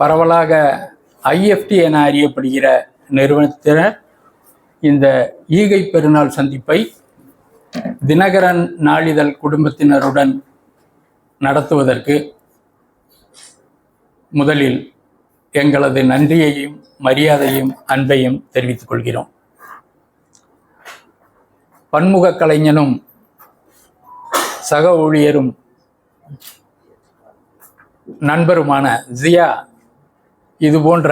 பரவலாக ஐஎஃப்டி என அறியப்படுகிற நிறுவனத்தினர் இந்த ஈகை பெருநாள் சந்திப்பை தினகரன் நாளிதழ் குடும்பத்தினருடன் நடத்துவதற்கு முதலில் எங்களது நன்றியையும் மரியாதையும் அன்பையும் தெரிவித்துக் கொள்கிறோம். பன்முக கலைஞனும் சக ஊழியரும் நண்பருமான ஜியா இது போன்ற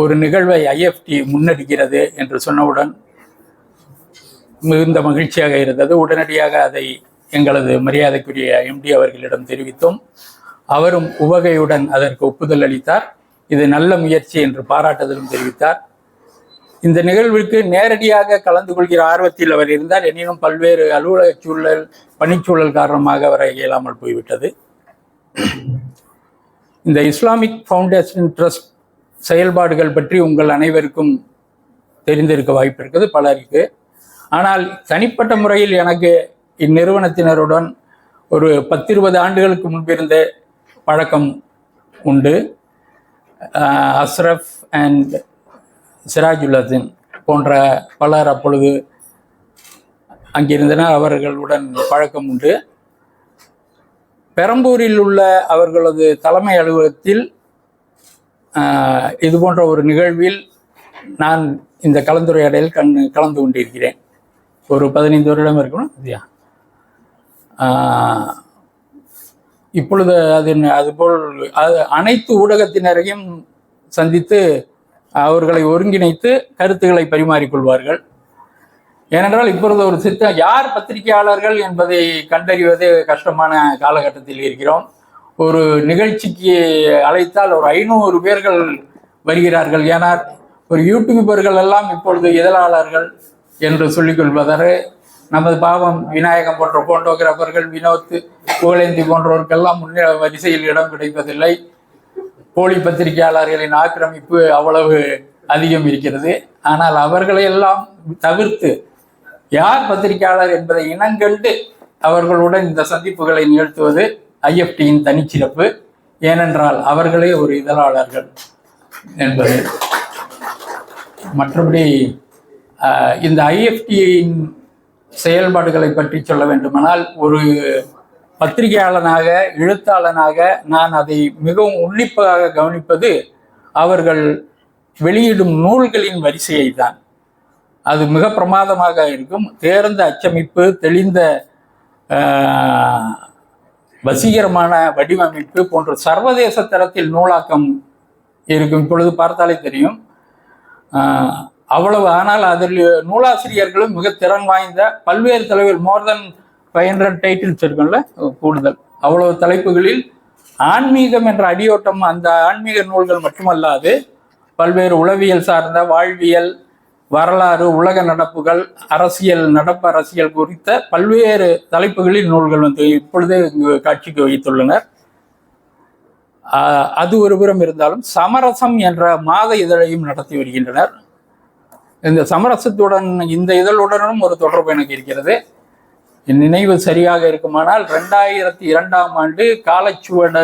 ஒரு நிகழ்வை ஐஎஃப்டி முன்னெடுக்கிறது என்று சொன்னவுடன் மிகுந்த மகிழ்ச்சியாக இருந்தது. உடனடியாக அதை எங்களது மரியாதைக்குரிய எம்டி அவர்களிடம் தெரிவித்தோம். அவரும் உவகையுடன் அதற்கு ஒப்புதல் அளித்தார். இது நல்ல முயற்சி என்று பாராட்டுதலும் தெரிவித்தார். இந்த நிகழ்வுக்கு நேரடியாக கலந்து கொள்கிற ஆர்வத்தில் அவர் இருந்தார். எனினும் பல்வேறு அலுவலக சூழல் பணிச்சூழல் காரணமாக வர இயலாமல் போய்விட்டது. இந்த இஸ்லாமிக் ஃபவுண்டேஷன் ட்ரஸ்ட் செயல்பாடுகள் பற்றி உங்கள் அனைவருக்கும் தெரிந்திருக்க வாய்ப்பு இருக்குது பலருக்கு. ஆனால் தனிப்பட்ட முறையில் எனக்கு இந்நிறுவனத்தினருடன் ஒரு பத்திருபது ஆண்டுகளுக்கு முன்பிருந்த பழக்கம் உண்டு. அஸ்ரஃப் அண்ட் சிராஜுல்லதீன் போன்ற பலர் அப்பொழுது அங்கிருந்தனர் அவர்களுடன் பழக்கம் உண்டு. பெரம்பூரில் உள்ள அவர்களது தலைமை அலுவலகத்தில் இது போன்ற ஒரு நிகழ்வில் நான் இந்த கலந்துரையாடலில் கண் கலந்து கொண்டிருக்கிறேன். ஒரு பதினைந்து வருடம் இருக்கணும் இல்லையா? இப்பொழுது அது அதுபோல் அது அனைத்து ஊடகத்தினரையும் சந்தித்து அவர்களை ஒருங்கிணைத்து கருத்துக்களை பரிமாறிக்கொள்வார்கள். ஏனென்றால் இப்பொழுது ஒரு சித்த யார் பத்திரிகையாளர்கள் என்பதை கண்டறிவதே கஷ்டமான காலகட்டத்தில் இருக்கிறோம். ஒரு நிகழ்ச்சிக்கு அழைத்தால் ஒரு ஐநூறு பேர்கள் வருகிறார்கள். ஏன்னா ஒரு யூடியூபர்கள் எல்லாம் இப்பொழுது இதழாளர்கள் என்று சொல்லிக்கொள்வதற்கு நமது பாவம் விநாயகம் போன்ற போட்டோகிராஃபர்கள் வினோத் புகழேந்தி போன்றவருக்கெல்லாம் முன்னே வரிசையில் இடம் கிடைப்பதில்லை. போலி பத்திரிகையாளர்களின் ஆக்கிரமிப்பு அவ்வளவு அதிகம் இருக்கிறது. ஆனால் அவர்களை எல்லாம் தவிர்த்து யார் பத்திரிகையாளர் என்பதை இனங்கண்டு அவர்களுடன் இந்த சந்திப்புகளை நிகழ்த்துவது ஐஎஃப்டியின் தனிச்சிறப்பு. ஏனென்றால் அவர்களே ஒரு இதழாளர்கள் என்பது. மற்றபடி இந்த ஐஎஃப்டியின் செயல்பாடுகளை பற்றி சொல்ல வேண்டுமானால் ஒரு பத்திரிகையாளனாக எழுத்தாளனாக நான் அதை மிகவும் உன்னிப்பாக கவனிப்பது அவர்கள் வெளியிடும் நூல்களின் வரிசையை தான் அது மிக பிரமாதமாக இருக்கும். தேர்ந்த அச்சமிப்பு தெளிந்த வசீகரமான வடிவமைப்பு போன்ற சர்வதேச தரத்தில் நூலாக்கம் இருக்கும் இப்பொழுது பார்த்தாலே தெரியும். அவ்வளவு ஆனால் அதில் நூலாசிரியர்களும் மிக திறன் வாய்ந்த பல்வேறு தலைவர் more than five hundred titles இருக்கும்ல கூடுதல். அவ்வளவு தலைப்புகளில் ஆன்மீகம் என்ற அடியோட்டம் அந்த ஆன்மீக நூல்கள் மட்டுமல்லாது பல்வேறு உளவியல் சார்ந்த வாழ்வியல் வரலாறு உலக நடப்புகள் அரசியல் நடப்பு அரசியல் குறித்த பல்வேறு தலைப்புகளில் நூல்கள் வந்து இப்பொழுதே இங்கு காட்சிக்கு வைத்துள்ளனர். அது ஒரு புறம் இருந்தாலும் சமரசம் என்ற மாத இதழையும் நடத்தி வருகின்றனர். இந்த சமரசத்துடன் இந்த இதழுடனும் ஒரு தொடர்பு எனக்கு இருக்கிறது. என் நினைவு சரியாக இருக்குமானால் ரெண்டாயிரத்தி இரண்டாம் ஆண்டு காலச்சுவடு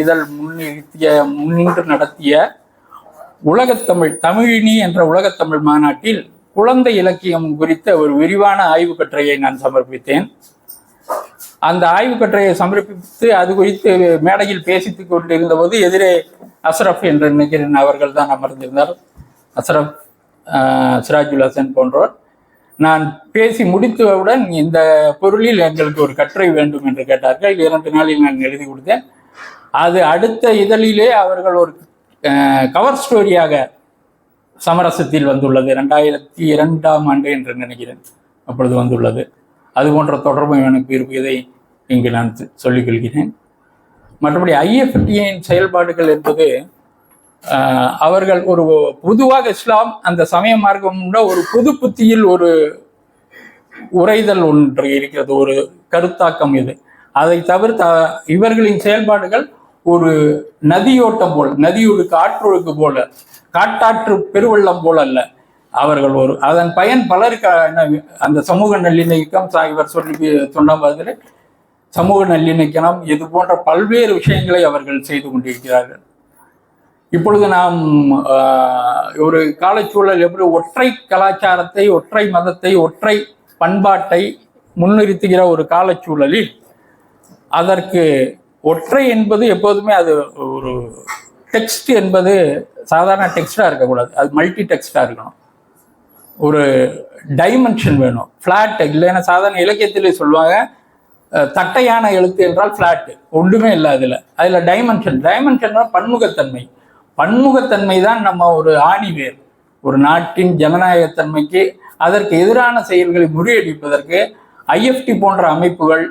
இதழ் முன்னிறுத்திய முன்னின்று நடத்திய உலகத்தமிழ் தமிழினி என்ற உலகத்தமிழ் மாநாட்டில் குழந்தை இலக்கியம் குறித்த ஒரு விரிவான ஆய்வு கட்டுரையை நான் சமர்ப்பித்தேன். அந்த ஆய்வு கட்டுரையை சமர்ப்பித்து அது குறித்து மேடையில் பேசித்துக் கொண்டிருந்த போது எதிரே அஸ்ரப் என்று நினைக்கிறேன் அவர்கள் தான் அமர்ந்திருந்தார். அஸ்ரப் சிராஜுல் ஹசன் போன்றோர். நான் பேசி முடித்தவுடன் இந்த பொருளில் எங்களுக்கு ஒரு கட்டுரை வேண்டும் என்று கேட்டார்கள். இரண்டு நாளில் நான் எழுதி கொடுத்தேன். அது அடுத்த இதழிலே அவர்கள் ஒரு கவர் ஸ்டோரியாக சமரசத்தில் வந்துள்ளது. ரெண்டாயிரத்தி இரண்டாம் ஆண்டு என்று நினைக்கிறேன் அப்பொழுது வந்துள்ளது. அது போன்ற தொடர்பும் எனக்கு இருப்பதை இங்கு நான் சொல்லிக் கொள்கிறேன் மற்றபடி ஐஎஃப்டியின் செயல்பாடுகள் என்பது அவர்கள் ஒரு பொதுவாக இஸ்லாம் அந்த சமய மார்க்கம் உள்ள ஒரு புது புத்தியில் ஒரு உரைதல் ஒன்று இருக்கிறது. ஒரு கருத்தாக்கம் இது. அதை தவிர்த்து இவர்களின் செயல்பாடுகள் ஒரு நதியோட்டம் போல் நதியொழுக்கு ஆற்றொழுக்கு போல காட்டாற்று பெருவெள்ளம் போல அல்ல. அவர்கள் ஒரு அதன் பயன் பலருக்கு என்ன, அந்த சமூக நல்லிணக்கம் சா- இவர் சொல்லி சொன்ன மாதிரி சமூக நல்லிணக்கம் இது போன்ற பல்வேறு விஷயங்களை அவர்கள் செய்து கொண்டிருக்கிறார்கள். இப்பொழுது நாம் ஒரு காலச்சூழல் எப்படி ஒற்றை கலாச்சாரத்தை ஒற்றை மதத்தை ஒற்றை பண்பாட்டை முன்னிறுத்துகிற ஒரு காலச்சூழலில் அதற்கு ஒற்றை என்பது எப்போதுமே அது ஒரு டெக்ஸ்ட் என்பது சாதாரண டெக்ஸ்டாக இருக்கக்கூடாது. அது மல்டி டெக்ஸ்டாக இருக்கணும். ஒரு டைமென்ஷன் வேணும். ஃப்ளாட் இல்லைன்னா சாதாரண இலக்கியத்திலே சொல்லுவாங்க தட்டையான எழுத்து என்றால் ஃப்ளாட்டு ஒன்றுமே இல்லை அதில். அதில் டைமென்ஷன் டைமென்ஷன்னா பன்முகத்தன்மை. பன்முகத்தன்மை தான் நம்ம ஒரு ஆணிவேர் ஒரு நாட்டின் ஜனநாயகத்தன்மைக்கு அதற்கு எதிரான செயல்களை முறியடிப்பதற்கு ஐஎஃப்டி போன்ற அமைப்புகள்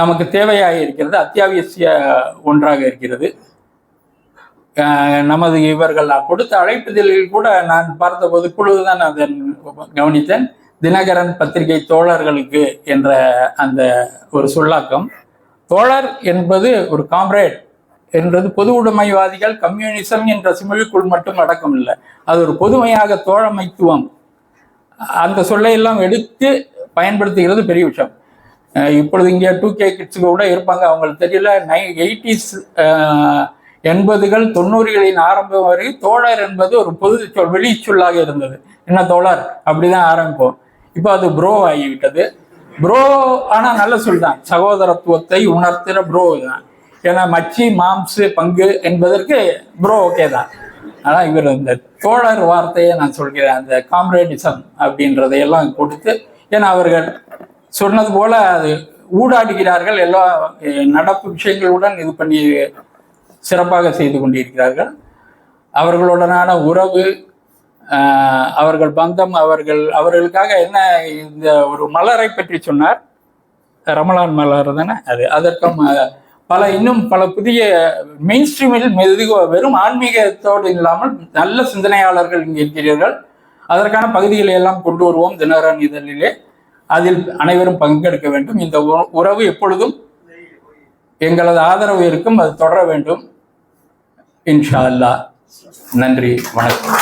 நமக்கு தேவையாக இருக்கிறது அத்தியாவசிய ஒன்றாக இருக்கிறது. நமது இவர்கள் கொடுத்த அழைப்புதலில் கூட நான் பார்த்தபோது குழுதான் அதன் கவனித்தேன். தினகரன் பத்திரிகை தோழர்களுக்கு என்ற அந்த ஒரு சொல்லாக்கம். தோழர் என்பது ஒரு காம்ரேட் என்றது பொது உடைமைவாதிகள் கம்யூனிசம் என்ற சிமிழுக்குள் மட்டும் அடக்கம் இல்லை. அது ஒரு பொதுமையாக தோழமைத்துவம். அந்த சொல்லையெல்லாம் எடுத்து பயன்படுத்துகிறது பெரிய விஷயம். இப்பொழுது இங்கே டூ கே கிட்ஸுக்கு கூட இருப்பாங்க. அவங்களுக்கு தெரியல நை எயிட்டிஸ் எண்பதுகள் தொண்ணூறுகளின் ஆரம்பம் வரை தோழர் என்பது ஒரு பொது சொல் வெளிச்சொல்லாக இருந்தது. என்ன தோழர்? அப்படிதான் ஆரம்பிப்போம். இப்போ அது ப்ரோ ஆகிவிட்டது. ப்ரோ ஆனால் நல்ல சொல் தான். சகோதரத்துவத்தை உணர்த்துகிற ப்ரோ தான். ஏன்னா மச்சி மாம்சு பங்கு என்பதற்கு ப்ரோ ஓகே தான். ஆனால் இவர் இந்த தோழர் வார்த்தையை நான் சொல்கிறேன். அந்த காம்ரேடிசம் அப்படின்றதையெல்லாம் கொடுத்து ஏன்னா அவர்கள் சொன்னது போல அது ஊடாடுகிறார்கள். எல்லா நடப்பு விஷயங்களுடன் இது பண்ணி சிறப்பாக செய்து கொண்டிருக்கிறார்கள். அவர்களுடனான உறவு அவர்கள் பந்தம் அவர்கள் அவர்களுக்காக என்ன இந்த ஒரு மலரை பற்றி சொன்னார். ரமலான் மலர் தானே அது. அதற்கும் பல இன்னும் பல புதிய மெயின் ஸ்ட்ரீமில் மெதுக வெறும் ஆன்மீகத்தோடு இல்லாமல் நல்ல சிந்தனையாளர்கள் இங்கே இருக்கிறீர்கள். அதற்கான பகுதிகளை எல்லாம் கொண்டு வருவோம் தினகரன் இதழிலே. அதில் அனைவரும் பங்கெடுக்க வேண்டும். இந்த உ- உறவு எப்பொழுதும் எங்களது ஆதரவு இருக்கும். அது தொடர வேண்டும். இன்ஷா அல்லாஹ். நன்றி. வணக்கம்.